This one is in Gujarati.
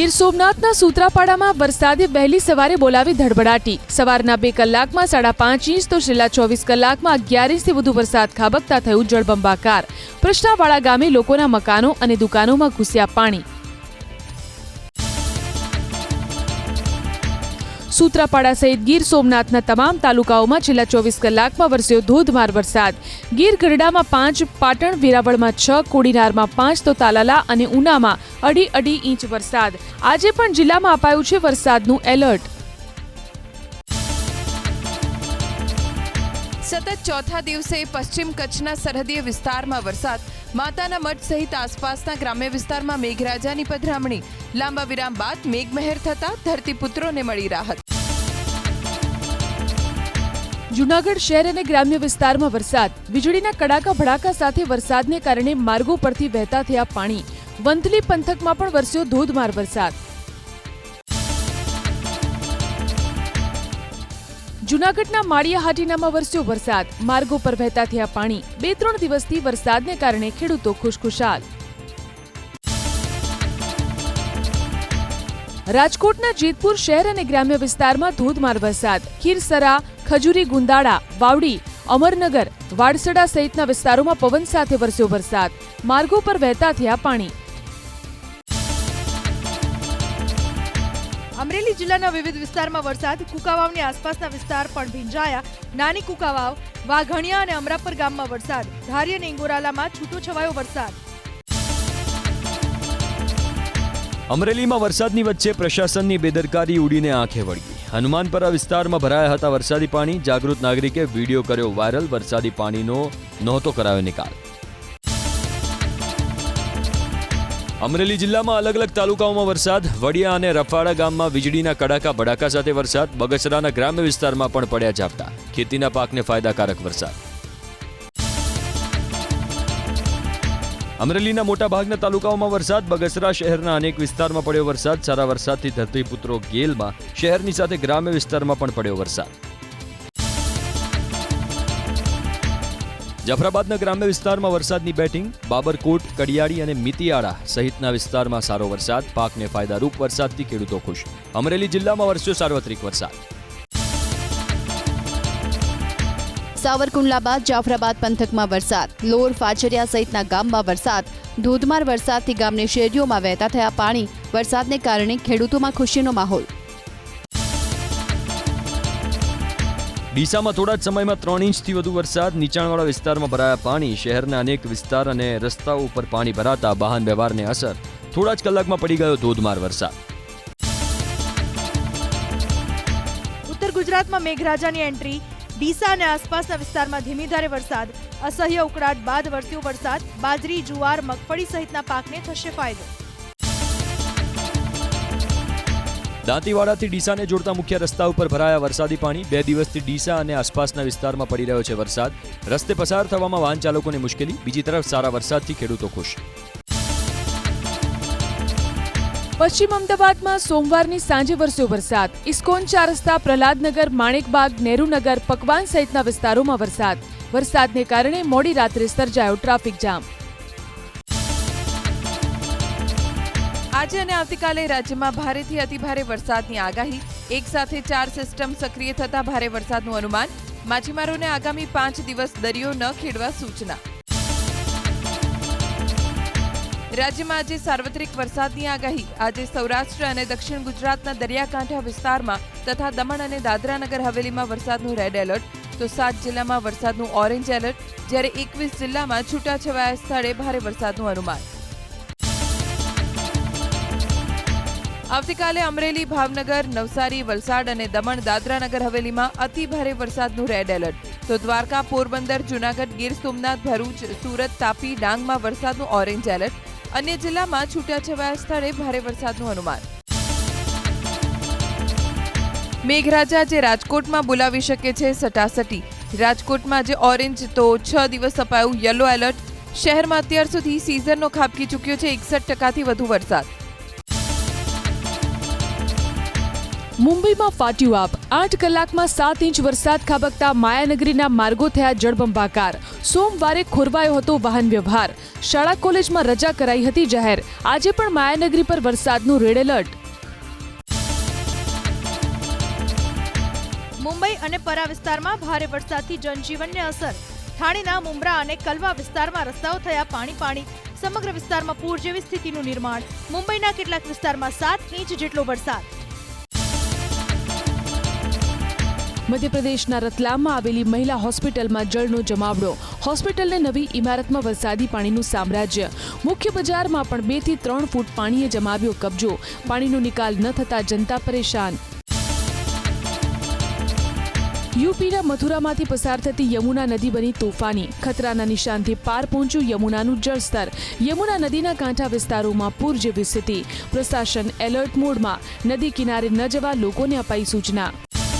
ગીર સોમનાથના સૂત્રાપાડામાં વરસાદે વહેલી સવારે બોલાવી ધડબડાટી. સવારના બે કલાકમાં સાડા પાંચ ઇંચ તો છેલ્લા ચોવીસ કલાકમાં અગિયાર ઇંચથી વધુ વરસાદ ખાબકતા થયું જળબંબાકાર. પ્રશ્નાવાળા ગામે લોકોના મકાનો અને દુકાનોમાં ઘૂસ્યા પાણી. સૂત્રાપાડા સહિત ગીર સોમનાથના તમામ તાલુકાઓમાં છેલ્લા ચોવીસ કલાકમાં વરસ્યો ધોધમાર વરસાદ. ગીર ગરડામાં પાંચ, પાટણ વેરાવળમાં છ, કોડીનારમાં પાંચ તો તાલાલા અને ઉનામાં અઢી અઢી ઇંચ વરસાદ. આજે પણ જિલ્લામાં અપાયું છે વરસાદનું એલર્ટ. સતત ચોથા દિવસે પશ્ચિમ કચ્છના સરહદીય વિસ્તારમાં વરસાદ માતાના મઠ સહિત આસપાસના ગ્રામ્ય વિસ્તારમાં મેઘરાજાની પધરામણી. લાંબા વિરામ બાદ મેઘમહેર થતા ધરતીપુત્રોને મળી રાહત. જૂનાગઢ શહેર અને ગ્રામ્ય વિસ્તારમાં વરસાદ. વીજળીના કડાકા ભડાકા સાથે વરસાદને કારણે માર્ગો પરથી વહેતા થયા પાણી. વંથલી પંથકમાં પણ વરસ્યો ધોધમાર વરસાદ. જૂનાગઢના માળિયા વરસ્યો વરસાદ. માર્ગો પર વહેતા થયા પાણી. બે ત્રણ દિવસથી વરસાદને કારણે ખેડૂતો ખુશખુશાલ. રાજકોટના જેતપુર શહેર અને ગ્રામ્ય વિસ્તારમાં ધોધમાર વરસાદ. ખીરસરા, ખજુરી ગુંદાળા, વાવડી, અમરનગર, વાડસડા સહિતના વિસ્તારોમાં પવન સાથે વરસ્યો વરસાદ. માર્ગો પર વહેતા થયા પાણી. અમરેલી જિલ્લાના વિવિધ વિસ્તારમાં વરસાદ, કુકાવાવની આસપાસના વિસ્તાર પણ ભીંજાયા. નાની કુકાવાવ, વાઘણિયા અને અમરાપર ગામમાં વરસાદ. ધારી અને ઇંગોરાલામાં છૂટો છવાયો વરસાદ. અમરેલીમાં વરસાદની વચ્ચે પ્રશાસનની બેદરકારી ઉડીને આંખે વળગી. હનુમાનપરા વિસ્તારમાં ભરાયા હતા વરસાદી પાણી. જાગૃત નાગરિકે વીડિયો કર્યો વાયરલ. વરસાદી પાણીનો નહોતો કરાયો નિકાલ. અમરેલી જિલ્લામાં અલગ અલગ તાલુકાઓમાં વરસાદ. વડિયા અને રફાડા ગામમાં વીજળીના કડાકા ભડાકા સાથે વરસાદ. બગસરાના ગ્રામ્ય વિસ્તારમાં પણ પડ્યા ઝાપટા. ખેતીના પાકને ફાયદાકારક વરસાદ. અમરેલીના મોટા ભાગના તાલુકાઓમાં વરસાદ. બગસરા શહેરના અનેક વિસ્તારમાં પડ્યો વરસાદ. સારા વરસાદથી ધરતીપુત્રો ગેલમાં. શહેરની સાથે ગ્રામ્ય વિસ્તારમાં પણ પડ્યો વરસાદ. જાફરાબાદના ગ્રામ્ય વિસ્તારમાં વરસાદની બેટિંગ, બાબરકોટ, કડિયાળી અને મિતિયાળા સહિતના વિસ્તારમાં સારો વરસાદ, પાકને ફાયદારૂપ વરસાદથી ખેડૂતો ખુશ. અમરેલી જિલ્લામાં વરસ્યો સાર્વત્રિક વરસાદ. સાવરકુંડલા બાદ જાફરાબાદ પંથકમાં વરસાદ. લોર ફાચરિયા સહિતના ગામમાં વરસાદ. ધોધમાર વરસાદથી ગામની શેરીઓમાં વહેતા થયા પાણી. વરસાદને કારણે ખેડૂતોમાં ખુશીનો માહોલ. ડીસામાં થોડા જ સમયમાં ત્રણ ઇંચથી વધુ વરસાદ, નીચાણવાળા વિસ્તારમાં ભરાયા પાણી, શહેરના અનેક વિસ્તાર અને રસ્તાઓ ઉપર પાણી ભરાતા વાહન વ્યવહારને અસર. થોડા જ કલાકમાં પડી ગયો ધોધમાર વરસાદ. ઉત્તર ગુજરાતમાં મેઘરાજાની એન્ટ્રી. ડીસા અને આસપાસના વિસ્તારમાં ધીમી ધારે વરસાદ. અસહ્ય ઉકળાટ બાદ વરસ્યો વરસાદ. બાજરી, જુવાર, મગફળી સહિતના પાકને થશે ફાયદો. દાંતીવાડાથી ડીસાને જોડતા મુખ્ય રસ્તા ઉપર ભરાયા વરસાદી પાણી. બે દિવસથી ડીસા અને આસપાસના વિસ્તારમાં પડી રહ્યો છે વરસાદ. રસ્તે પસાર થવામાં વાહન ચાલકોને મુશ્કેલી. બીજી તરફ સારા વરસાદથી ખેડૂતો ખુશ. પશ્ચિમ અમદાવાદમાં સોમવારની સાંજે વરસ્યો વરસાદ. ઇસ્કોન ચાર રસ્તા, પ્રહલાદનગર, માણેકબાગ, નેહરુનગર, પકવાન સહિતના વિસ્તારોમાં વરસાદ. વરસાદને કારણે મોડી રાત્રે સર્જાયો ટ્રાફિક જામ. આજે અને આવતીકાલે રાજ્યમાં ભારેથી અતિભારે વરસાદની આગાહી. એક સાથે ચાર સિસ્ટમ સક્રિય થતા ભારે વરસાદનું અનુમાન. માછીમારોને આગામી પાંચ દિવસ દરિયો ન ખેડવા સૂચના. રાજ્યમાં આજે સાર્વત્રિક વરસાદની આગાહી. આજે સૌરાષ્ટ્ર અને દક્ષિણ ગુજરાતના દરિયાકાંઠા વિસ્તારમાં તથા દમણ અને દાદરાનગર હવેલીમાં વરસાદનું રેડ એલર્ટ તો સાત જિલ્લામાં વરસાદનું ઓરેન્જ એલર્ટ જ્યારે એકવીસ જિલ્લામાં છૂટાછવાયા સ્થળે ભારે વરસાદનું અનુમાન. આવતીકાલે અમરેલી, ભાવનગર, નવસારી, વલસાડ અને દમણ, દાદરાનગર હવેલીમાં અતિ ભારે વરસાદનું રેડ એલર્ટ. તો દ્વારકા, પોરબંદર, જૂનાગઢ, ગીર સોમનાથ, ભરૂચ, સુરત, તાપી, ડાંગમાં વરસાદનું ઓરેન્જ એલર્ટ. અન્ય જિલ્લામાં છૂટાછવાયા સ્થળે ભારે વરસાદનું અનુમાન. મેઘરાજા જે રાજકોટમાં બોલાવી શકે છે સટાસટી. રાજકોટમાં આજે ઓરેન્જ તો છ દિવસ અપાયું યલો એલર્ટ. શહેરમાં અત્યાર સુધી સિઝનનો ખાબકી ચૂક્યો છે એકસઠ ટકાથી વધુ વરસાદ. મુંબઈમાં ફાટ્યું આપ આઠ કલાકમાં સાત ઇંચ વરસાદ ખાબકતા માયાનગરીના માર્ગો થયા જળબંબાકાર. સોમવારે ખોરવાયો હતો વાહન વ્યવહાર. શાળા કોલેજમાં રજા કરાઈ હતી જાહેર. આજે પણ માયાનગરી પર વરસાદનું રેડ એલર્ટ. મુંબઈ અને પરા વિસ્તારમાં ભારે વરસાદથી જનજીવનને અસર. ઠાણેના મુંબ્રા અને કલવા વિસ્તારમાં રસ્તાઓ થયા પાણી પાણી. સમગ્ર વિસ્તારમાં પૂર જેવી સ્થિતિનું નિર્માણ. મુંબઈના કેટલાક વિસ્તારમાં સાત ઇંચ જેટલો વરસાદ. મધ્યપ્રદેશના રતલામમાં આવેલી મહિલા હોસ્પિટલમાં જળનો જમાવડો. હોસ્પિટલને નવી ઇમારતમાં વરસાદી પાણીનું સામ્રાજ્ય. મુખ્ય બજારમાં પણ બેથી ત્રણ ફૂટ પાણીએ જમાવ્યો કબજો. પાણીનો નિકાલ ન થતા જનતા પરેશાન. યુપીના મથુરામાંથી પસાર થતી યમુના નદી બની તોફાની. ખતરાના નિશાનથી પાર પહોંચ્યું યમુનાનું જળસ્તર. યમુના નદીના કાંઠા વિસ્તારોમાં પૂર જેવી સ્થિતિ. પ્રશાસન એલર્ટ મોડમાં. નદી કિનારે ન જવા લોકોને અપાઈ સૂચના.